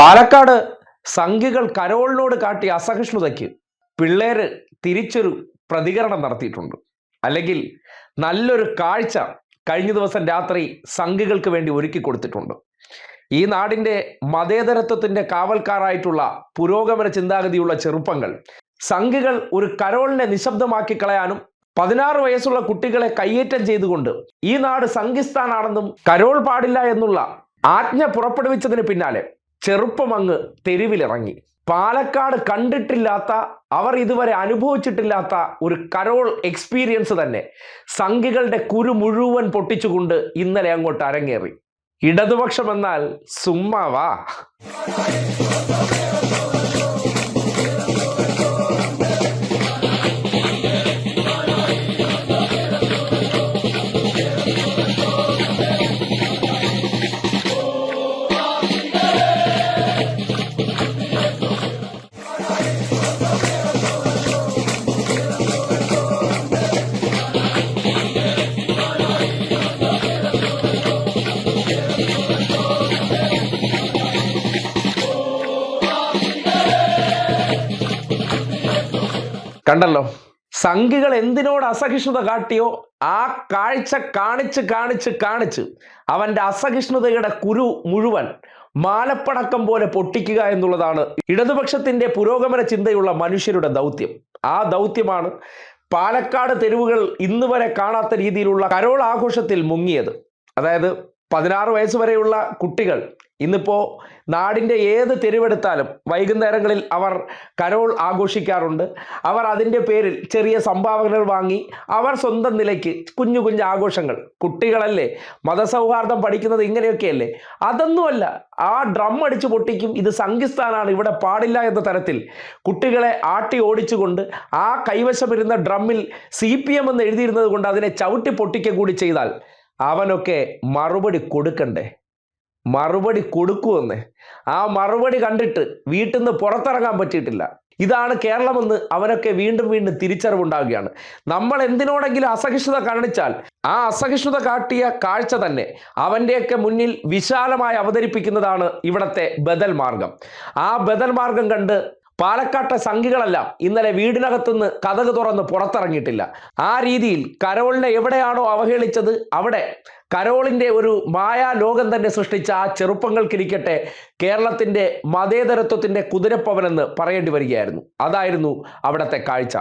പാലക്കാട് സംഘികൾ കരോളിനോട് കാട്ടിയ അസഹിഷ്ണുതയ്ക്ക് പിള്ളേര് തിരിച്ചൊരു പ്രതികരണം നടത്തിയിട്ടുണ്ട്. അല്ലെങ്കിൽ നല്ലൊരു കാഴ്ച കഴിഞ്ഞ ദിവസം രാത്രി സംഘികൾക്ക് വേണ്ടി ഒരുക്കി കൊടുത്തിട്ടുണ്ട്. ഈ നാടിന്റെ മതേതരത്വത്തിന്റെ കാവൽക്കാരായിട്ടുള്ള പുരോഗമന ചിന്താഗതിയുള്ള ചെറുപ്പങ്ങൾ സംഘികൾ ഒരു കരോളിനെ നിശബ്ദമാക്കി കളയാനും പതിനാറ് വയസ്സുള്ള കുട്ടികളെ കയ്യേറ്റം ചെയ്തുകൊണ്ട് ഈ നാട് സംഘിസ്ഥാനാണെന്നും കരോൾ പാടില്ല എന്നുള്ള ആജ്ഞ പുറപ്പെടുവിച്ചതിന് പിന്നാലെ ചെറുപ്പം അങ്ങ് തെരുവിലിറങ്ങി. പാലക്കാട് കണ്ടിട്ടില്ലാത്ത അവർ ഇതുവരെ അനുഭവിച്ചിട്ടില്ലാത്ത ഒരു കരോൾ എക്സ്പീരിയൻസ് തന്നെ. സംഘികളുടെ കുരു മുഴുവൻ പൊട്ടിച്ചുകൊണ്ട് ഇന്നലെ അങ്ങോട്ട് അരങ്ങേറി. ഇടതുപക്ഷം എന്നാൽ സുമ്മാവാ. കണ്ടല്ലോ? സംഘികൾ എന്തിനോട് അസഹിഷ്ണുത കാട്ടിയോ? ആ കാഴ്ച കാണിച്ച് കാണിച്ച് കാണിച്ച് അവന്റെ അസഹിഷ്ണുതയുടെ കുരു മുഴുവൻ മാലപ്പടക്കം പോലെ പൊട്ടിക്കുക എന്നുള്ളതാണ് ഇടതുപക്ഷത്തിന്റെ പുരോഗമന ചിന്തയുള്ള മനുഷ്യരുടെ ദൗത്യം. ആ ദൗത്യമാണ് പാലക്കാട് തെരുവുകൾ ഇന്ന് വരെ കാണാത്ത രീതിയിലുള്ള കരോൾ ആഘോഷത്തിൽ മുങ്ങിയത്. അതായത് പതിനാറ് വയസ്സ് വരെയുള്ള കുട്ടികൾ ഇന്നിപ്പോൾ നാടിന്റെ ഏത് തെരുവെടുത്താലും വൈകുന്നേരങ്ങളിൽ അവർ കരോൾ ആഘോഷിക്കാറുണ്ട്. അവർ അതിന്റെ പേരിൽ ചെറിയ സംഭാവനകൾ വാങ്ങി അവർ സ്വന്തം നിലയ്ക്ക് കുഞ്ഞു കുഞ്ഞു ആഘോഷങ്ങൾ. കുട്ടികളല്ലേ മതസൗഹാർദ്ദം പഠിക്കുന്നത് ഇങ്ങനെയൊക്കെയല്ലേ? അതൊന്നുമല്ല ആ ഡ്രം അടിച്ച് പൊട്ടിക്കും ഇത് സംഘിസ്ഥാനാണ് ഇവിടെ പാടില്ല എന്ന തരത്തിൽ കുട്ടികളെ ആട്ടി ഓടിച്ചുകൊണ്ട് ആ കൈവശമിരുന്ന ഡ്രമ്മിൽ സി പി എം എന്ന് എഴുതിയിരുന്നത് കൊണ്ട് അതിനെ ചവിട്ടി പൊട്ടിക്കുക കൂടി ചെയ്താൽ അവനൊക്കെ മറുപടി കൊടുക്കണ്ടേ? മറുപടി കൊടുക്കുമെന്ന്. ആ മറുപടി കണ്ടിട്ട് വീട്ടിൽ നിന്ന് പുറത്തിറങ്ങാൻ പറ്റിയിട്ടില്ല. ഇതാണ് കേരളമെന്ന് അവനൊക്കെ വീണ്ടും വീണ്ടും തിരിച്ചറിവുണ്ടാവുകയാണ്. നമ്മൾ എന്തിനോടെങ്കിലും അസഹിഷ്ണുത കാണിച്ചാൽ ആ അസഹിഷ്ണുത കാട്ടിയ കാഴ്ച തന്നെ അവന്റെയൊക്കെ മുന്നിൽ വിശാലമായി അവതരിപ്പിക്കുന്നതാണ് ഇവിടത്തെ ബദൽ മാർഗം ആ ബദൽ മാർഗം കണ്ട് പാലക്കാട്ടെ സംഘികളെല്ലാം ഇന്നലെ വീടിനകത്തുനിന്ന് കഥക് തുറന്ന് പുറത്തിറങ്ങിയിട്ടില്ല. ആ രീതിയിൽ കരോളിനെ എവിടെയാണോ അവഹേളിച്ചത് അവിടെ കരോളിന്റെ ഒരു മായാലോകം തന്നെ സൃഷ്ടിച്ച ആ ചെറുപ്പങ്ങൾക്കിരിക്കട്ടെ കേരളത്തിന്റെ മതേതരത്വത്തിന്റെ കുതിരപ്പവനെന്ന് പറയേണ്ടി വരികയായിരുന്നു. അതായിരുന്നു അവിടുത്തെ കാഴ്ച.